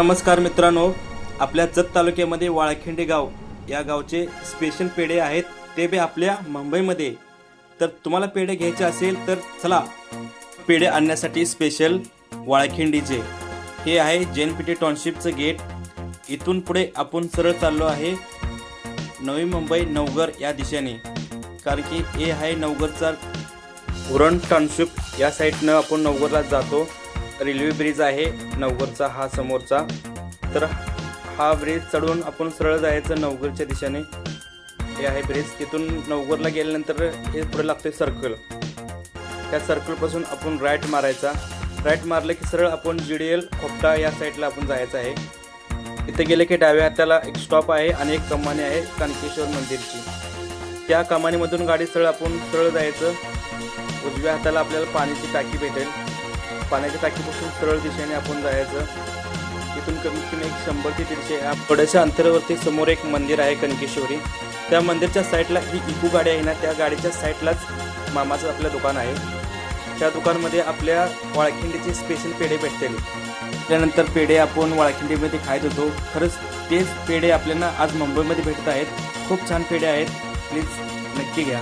नमस्कार मित्रांनो आपल्या जत तालुक्यामध्ये वाळखिंडी गाव या गावचे स्पेशल पेढे आहेत. ते बी आपल्या मुंबईमध्ये. तर तुम्हाला पेढे घ्यायचे असेल तर चला पेढे आणण्यासाठी स्पेशल वाळखिंडीचे. हे आहे जेनपीटी टाउनशिपचं गेट इथून पुढे आपण सरळ चाललो आहे. नवी मुंबई नवघर या दिशेने. कारण की हे आहे नवघरचा उरण टाउनशिप या साईडनं आपण नवघरला जातो. रेल्वे ब्रिज आहे नवघरचा हा समोरचा. तर हा ब्रिज चढून आपण सरळ जायचं नवघरच्या दिशेने. हे आहे ब्रिज. तिथून नवघरला गेल्यानंतर हे पुढे लागतोय सर्कल त्या सर्कलपासून आपण राईट मारायचा. राईट मारलं की सरळ आपण जी डी एल खोपटा या साईडला आपण जायचं आहे. इथे गेले की डाव्या हाताला एक स्टॉप आहे आणि एक कमानी आहे कानकेश्वर मंदिरची. त्या कमानीमधून गाडी सरळ आपण सरळ जायचं. उजव्या हाताला आपल्याला पाण्याची टाकी भेटेल. पाण्याच्या टाकीपासून सरळ दिशेने आपण जायचं. तिथून कमीत कमी एक शंभर ते दीडशे या थोड्याशा अंतरावरती समोर एक मंदिर आहे कनकेश्वरी. त्या मंदिरच्या साईडला ही इको गाडी आहे ना त्या गाडीच्या साईडलाच मामाचं आपलं दुकान आहे. त्या दुकानमध्ये आपल्या वाळखिंडीचे स्पेशल पेढे भेटतील. त्यानंतर पेढे आपण वाळखिंडीमध्ये खायत होतो. खरंच तेच पेढे आपल्याला आज मुंबईमध्ये भेटत आहेत. खूप छान पेढे आहेत. प्लीज नक्की घ्या.